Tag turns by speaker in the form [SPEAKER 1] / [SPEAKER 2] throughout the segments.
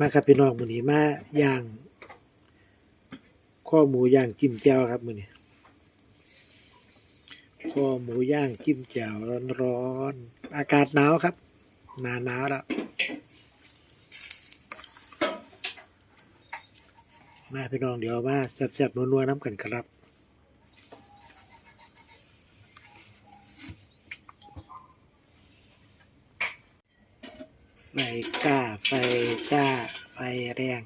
[SPEAKER 1] มาครับพี่น้องมื้อนี้มาย่างข้อหมูย่างจิ้มแจ่วครับมื้อนี้ข้อหมูย่างจิ้มแจ่วร้อนๆอากาศหนาวครับ หนาหนาวแล้วมาพี่น้องเดี๋ยวมาแซ่บๆนัวๆน้ำกันครับ ไฟกล้า ไฟจ้า ไฟแรง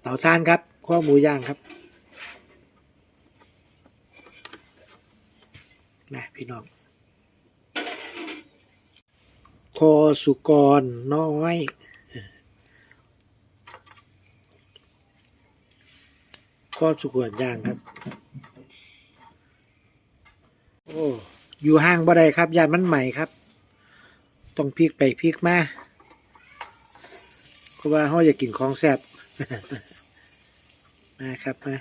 [SPEAKER 1] เตาถ่านครับข้อหมูย่างครับนะพี่น้อง คอสุกรน้อยเอสุกรย่างครับ โอ้ อยู่ห่างบ่ได้ครับยานมันใหม่ครับ ต้องพลิกไปพลิกมา เพราะว่าเขาอยากกินของแซ่บมาครับมา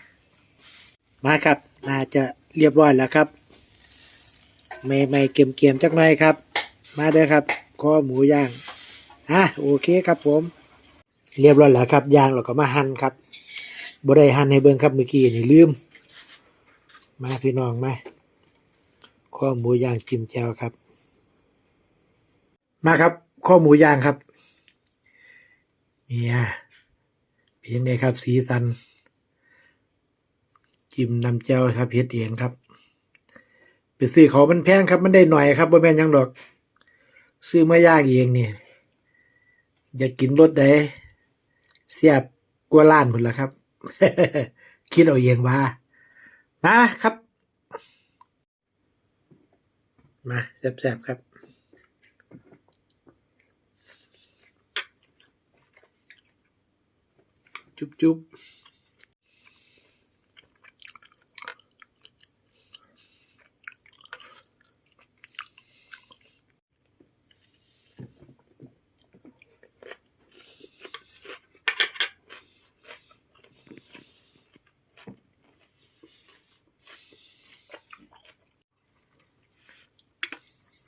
[SPEAKER 1] มาครับ น่าจะเรียบร้อยแล้วครับไม่ไม่เกมเกมๆจักหน่อยครับ มาเด้อครับข้อหมูย่างอะโอเคครับผม เรียบร้อยแล้วครับย่างเราก็มาหั่นครับบ่ได้หั่นให้เบิ่งครับเมื่อกี้นี่ลืม มาพี่น้องมาข้อหมูย่างจิ้มแจ่วครับ มาครับข้อหมูย่างครับ เนี่ยเป็นยังไงครับ สีสัน จิ้มน้ำแจ่วครับเฮ็ดเองครับ ไปซื้อของมันแพงครับ มันได้หน่อยครับบ่แม่นยังดอก ซื้อมายางเองเนี่ยอยากกินรสใดเสียบกว่าล้านพุ่นละครับ คิดเอาเองว่ามาครับ มาแซ่บๆครับ จุ๊บจุ๊บ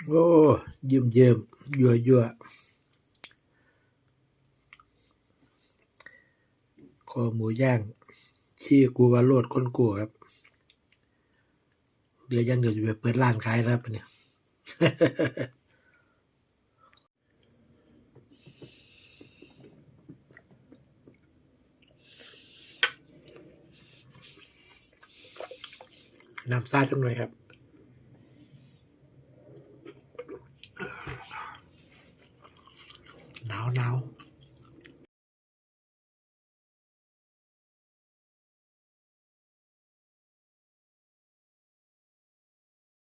[SPEAKER 1] โอ้เยิ้ คอหมูย่างชี่กูวาโรดก้นกูครับเดี๋ยวยังเดี๋ยวจะไปเปิดร้านขายแล้วเนี่ยน้ำซาจังเลยครับหนาวหนาว